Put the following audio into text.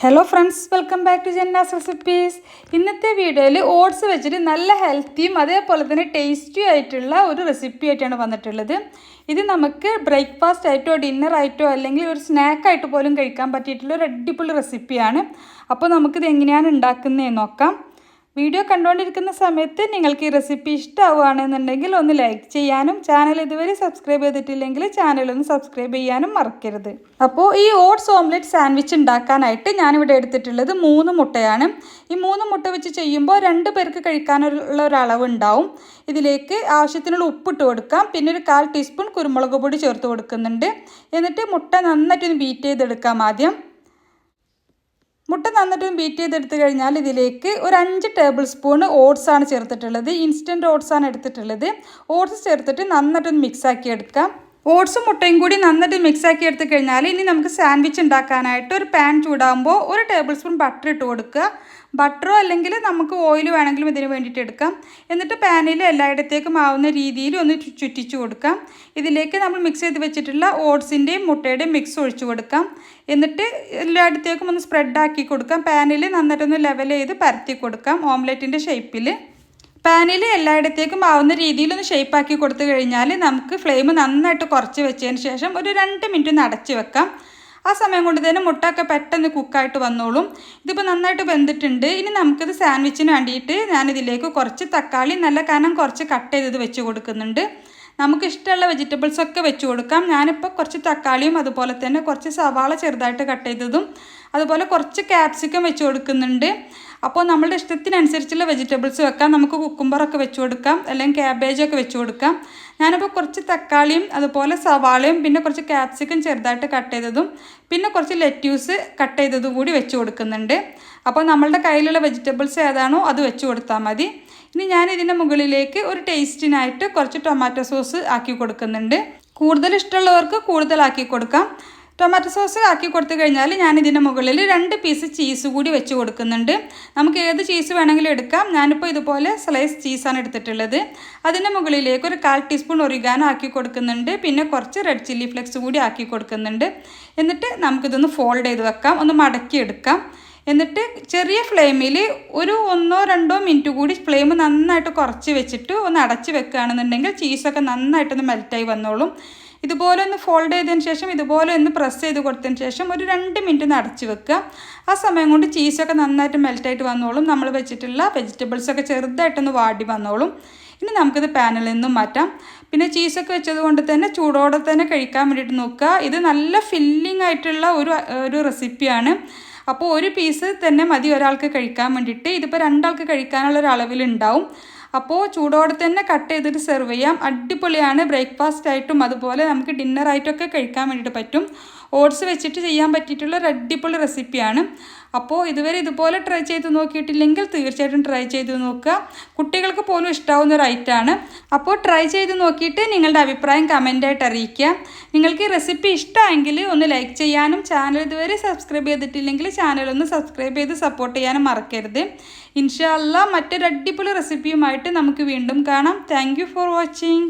Hello friends welcome back to Janna's recipes ഇന്നത്തെ വീഡിയോയിൽ oats വെച്ചിട്ട് നല്ല ഹെൽത്തിയും അതേപോലെ തന്നെ ടേസ്റ്റിയും ആയിട്ടുള്ള ഒരു റെസിപ്പി ആയിട്ടാണ് വന്നിട്ടുള്ളത്. ഇത് നമുക്ക് ബ്രേക്ക്ഫാസ്റ്റ് ആയിട്ടോ ഡിന്നർ ആയിട്ടോ അല്ലെങ്കിൽ ഒരു സ്നാക്കായിട്ട് പോലും കഴിക്കാൻ പറ്റിയിട്ടുള്ള ഒരു അടിപൊളി റെസിപ്പിയാണ് അപ്പോൾ നമുക്കിത് എങ്ങനെയാണ് ഉണ്ടാക്കുന്നതെന്ന് നോക്കാം. വീഡിയോ കണ്ടുകൊണ്ടിരിക്കുന്ന സമയത്ത് നിങ്ങൾക്ക് ഈ റെസിപ്പി ഇഷ്ടമാവുകയാണെന്നുണ്ടെങ്കിൽ ഒന്ന് ലൈക്ക് ചെയ്യാനും ചാനൽ ഇതുവരെ സബ്സ്ക്രൈബ് ചെയ്തിട്ടില്ലെങ്കിൽ ചാനൽ ഒന്ന് സബ്സ്ക്രൈബ് ചെയ്യാനും മറക്കരുത്. അപ്പോൾ ഈ ഓട്സ് ഓംലെറ്റ് സാൻഡ്വിച്ച് ഉണ്ടാക്കാനായിട്ട് ഞാനിവിടെ എടുത്തിട്ടുള്ളത് മൂന്ന് മുട്ടയാണ്. ഈ മൂന്ന് മുട്ട വെച്ച് ചെയ്യുമ്പോൾ രണ്ട് പേർക്ക് കഴിക്കാനുള്ള ഒരു അളവ് ഉണ്ടാവും. ഇതിലേക്ക് ആവശ്യത്തിനുള്ള ഉപ്പിട്ട് കൊടുക്കാം. പിന്നെ ഒരു കാൽ ടീസ്പൂൺ കുരുമുളക് പൊടി ചേർത്ത് കൊടുക്കുന്നുണ്ട്. എന്നിട്ട് മുട്ട നന്നായിട്ടൊന്ന് ബീറ്റ് ചെയ്തെടുക്കാം ആദ്യം. മുട്ട നന്നിട്ടും ബീറ്റ് ചെയ്തെടുത്ത് കഴിഞ്ഞാൽ ഇതിലേക്ക് ഒരു അഞ്ച് ടേബിൾ സ്പൂൺ ഓട്സ് ആണ് ചേർത്തിട്ടുള്ളത്. ഇൻസ്റ്റന്റ് ഓട്സ് ആണ് എടുത്തിട്ടുള്ളത്. ഓട്സ് ചേർത്തിട്ട് നന്നായിട്ടൊന്ന് മിക്സാക്കി എടുക്കാം. ഓട്സും മുട്ടയും കൂടി നന്നായിട്ട് മിക്സ് ആക്കി എടുത്ത് കഴിഞ്ഞാൽ ഇനി നമുക്ക് സാൻഡ്വിച്ച് ഉണ്ടാക്കാനായിട്ട് ഒരു പാൻ ചൂടാകുമ്പോൾ ഒരു ടേബിൾ സ്പൂൺ ബട്ടർ ഇട്ട് കൊടുക്കുക. ബട്ടറോ അല്ലെങ്കിൽ നമുക്ക് ഓയിൽ വേണമെങ്കിലും ഇതിന് വേണ്ടിയിട്ട് എടുക്കാം. എന്നിട്ട് പാനിൽ എല്ലായിടത്തേക്കും ആവുന്ന രീതിയിൽ ഒന്ന് ചുറ്റിച്ച് കൊടുക്കാം. ഇതിലേക്ക് നമ്മൾ മിക്സ് ചെയ്ത് വെച്ചിട്ടുള്ള ഓട്സിന്റെയും മുട്ടയുടെയും മിക്സ് ഒഴിച്ചു കൊടുക്കാം. എന്നിട്ട് എല്ലായിടത്തേക്കും ഒന്ന് സ്പ്രെഡ് ആക്കി കൊടുക്കാം. പാനിൽ നന്നായിട്ടൊന്ന് ലെവൽ ചെയ്ത് പരത്തി കൊടുക്കാം. ഓംലെറ്റിന്റെ ഷേപ്പിൽ പാനിൽ എല്ലായിടത്തേക്കും ആവുന്ന രീതിയിൽ ഒന്ന് ഷേപ്പാക്കി കൊടുത്തു കഴിഞ്ഞാൽ നമുക്ക് ഫ്ലെയിം നന്നായിട്ട് കുറച്ച് വെച്ചതിന് ശേഷം ഒരു രണ്ട് മിനിറ്റ് ഒന്ന് അടച്ച് വെക്കാം. ആ സമയം കൊണ്ട് തന്നെ മുട്ടയൊക്കെ പെട്ടെന്ന് കുക്കായിട്ട് വന്നോളും. ഇതിപ്പോൾ നന്നായിട്ട് വെന്തിട്ടുണ്ട്. ഇനി നമുക്കിത് സാൻഡ്വിച്ചിന് വേണ്ടിയിട്ട് ഞാനിതിലേക്ക് കുറച്ച് തക്കാളി നല്ല കനം കുറച്ച് കട്ട് ചെയ്തത് വെച്ച് കൊടുക്കുന്നുണ്ട്. നമുക്ക് ഇഷ്ടമുള്ള വെജിറ്റബിൾസ് ഒക്കെ വെച്ച് കൊടുക്കാം. ഞാനിപ്പോൾ കുറച്ച് തക്കാളിയും അതുപോലെ തന്നെ കുറച്ച് സവാള ചെറുതായിട്ട് കട്ട് ചെയ്തതും അതുപോലെ കുറച്ച് ക്യാപ്സിക്കം വെച്ച് കൊടുക്കുന്നുണ്ട്. അപ്പോൾ നമ്മുടെ ഇഷ്ടത്തിനനുസരിച്ചുള്ള വെജിറ്റബിൾസ് വെക്കാം. നമുക്ക് കുക്കുംബറൊക്കെ വെച്ച് കൊടുക്കാം അല്ലെങ്കിൽ ക്യാബേജൊക്കെ വെച്ച് കൊടുക്കാം. ഞാനിപ്പോൾ കുറച്ച് തക്കാളിയും അതുപോലെ സവാളയും പിന്നെ കുറച്ച് ക്യാപ്സിക്കം ചെറുതായിട്ട് കട്ട് ചെയ്തതും പിന്നെ കുറച്ച് ലെറ്റ്യൂസ് കട്ട് ചെയ്തതും കൂടി വെച്ച് കൊടുക്കുന്നുണ്ട്. അപ്പോൾ നമ്മളുടെ കയ്യിലുള്ള വെജിറ്റബിൾസ് ഏതാണോ അത് വെച്ച് കൊടുത്താൽ മതി. ഇനി ഞാൻ ഇതിന്റെ മുകളിലേക്ക് ഒരു ടേസ്റ്റിനായിട്ട് കുറച്ച് ടൊമാറ്റോ സോസ് ആക്കി കൊടുക്കുന്നുണ്ട്. കൂടുതൽ ഇഷ്ടമുള്ളവർക്ക് കൂടുതലാക്കി കൊടുക്കാം. ടൊമാറ്റോ സോസ് ആക്കി കൊടുത്തു കഴിഞ്ഞാൽ ഞാൻ ഇതിന്റെ മുകളിൽ രണ്ട് പീസ് ചീസ് കൂടി വെച്ച് കൊടുക്കുന്നുണ്ട്. നമുക്ക് ഏത് ചീസ് വേണമെങ്കിലും എടുക്കാം. ഞാനിപ്പോൾ ഇതുപോലെ സ്ലൈസ് ചീസാണ് എടുത്തിട്ടുള്ളത്. അതിന്റെ മുകളിലേക്ക് ഒരു കാൽ ടീസ്പൂൺ ഒറിഗാനോ ആക്കി കൊടുക്കുന്നുണ്ട്. പിന്നെ കുറച്ച് റെഡ് ചില്ലി ഫ്ലെക്സ് കൂടി ആക്കി കൊടുക്കുന്നുണ്ട്. എന്നിട്ട് നമുക്കിതൊന്ന് ഫോൾഡ് ചെയ്ത് വെക്കാം. ഒന്ന് മടക്കി എടുക്കാം എന്നിട്ട് ചെറിയ ഫ്ലെയിമിൽ ഒരു ഒന്നോ രണ്ടോ മിനിറ്റ് കൂടി ഫ്ലെയിം നന്നായിട്ട് കുറച്ച് വെച്ചിട്ട് ഒന്ന് അടച്ച് വെക്കുകയാണെന്നുണ്ടെങ്കിൽ ചീസൊക്കെ നന്നായിട്ടൊന്ന് മെൽറ്റായി വന്നോളും. ഇതുപോലെ ഒന്ന് ഫോൾഡ് ചെയ്തതിന് ശേഷം ഇതുപോലെ ഒന്ന് പ്രസ് ചെയ്ത് കൊടുത്തതിന് ശേഷം ഒരു രണ്ട് മിനിറ്റ് ഒന്ന് അടച്ച് വെക്കുക. ആ സമയം കൊണ്ട് ചീസൊക്കെ നന്നായിട്ട് മെൽറ്റായിട്ട് വന്നോളും. നമ്മൾ വെച്ചിട്ടുള്ള വെജിറ്റബിൾസൊക്കെ ചെറുതായിട്ടൊന്ന് വാടി വന്നോളും. ഇനി നമുക്കിത് പാനിൽ നിന്നും മാറ്റാം. പിന്നെ ചീസൊക്കെ വെച്ചത് കൊണ്ട് തന്നെ ചൂടോടെ തന്നെ കഴിക്കാൻ വേണ്ടിയിട്ട് നോക്കുക. ഇത് നല്ല ഫില്ലിംഗ് ആയിട്ടുള്ള ഒരു ഒരു റെസിപ്പിയാണ് അപ്പോൾ ഒരു പീസ് തന്നെ മതി ഒരാൾക്ക് കഴിക്കാൻ വേണ്ടിയിട്ട്. ഇതിപ്പോൾ രണ്ടാൾക്ക് കഴിക്കാനുള്ള ഒരു അളവിലുണ്ടാവും. അപ്പോൾ ചൂടോടെ തന്നെ കട്ട് ചെയ്തിട്ട് സെർവ് ചെയ്യാം. അടിപൊളിയാണ്. ബ്രേക്ക്ഫാസ്റ്റ് ആയിട്ടും അതുപോലെ നമുക്ക് ഡിന്നറായിട്ടൊക്കെ കഴിക്കാൻ വേണ്ടിയിട്ട് പറ്റും. ഓട്സ് വെച്ചിട്ട് ചെയ്യാൻ പറ്റിയിട്ടുള്ള ഒരു അടിപൊളി റെസിപ്പിയാണ്. അപ്പോൾ ഇതുവരെ ഇതുപോലെ ട്രൈ ചെയ്ത് നോക്കിയിട്ടില്ലെങ്കിൽ തീർച്ചയായിട്ടും ട്രൈ ചെയ്ത് നോക്കുക. കുട്ടികൾക്ക് പോലും ഇഷ്ടാവുന്ന ഒരു ഐറ്റമാണ് അപ്പോൾ ട്രൈ ചെയ്ത് നോക്കിയിട്ട് നിങ്ങളുടെ അഭിപ്രായം കമന്റായിട്ട് അറിയിക്കുക. നിങ്ങൾക്ക് ഈ റെസിപ്പി ഇഷ്ടമെങ്കിൽ ഒന്ന് ലൈക്ക് ചെയ്യാനും ചാനൽ ഇതുവരെ സബ്സ്ക്രൈബ് ചെയ്തിട്ടില്ലെങ്കിൽ ചാനൽ ഒന്ന് സബ്സ്ക്രൈബ് ചെയ്ത് സപ്പോർട്ട് ചെയ്യാനും മറക്കരുത്. ഇൻഷാല്ല മറ്റൊരു അടിപൊളി റെസിപ്പിയുമായിട്ട് നമുക്ക് വീണ്ടും കാണാം. Thank for watching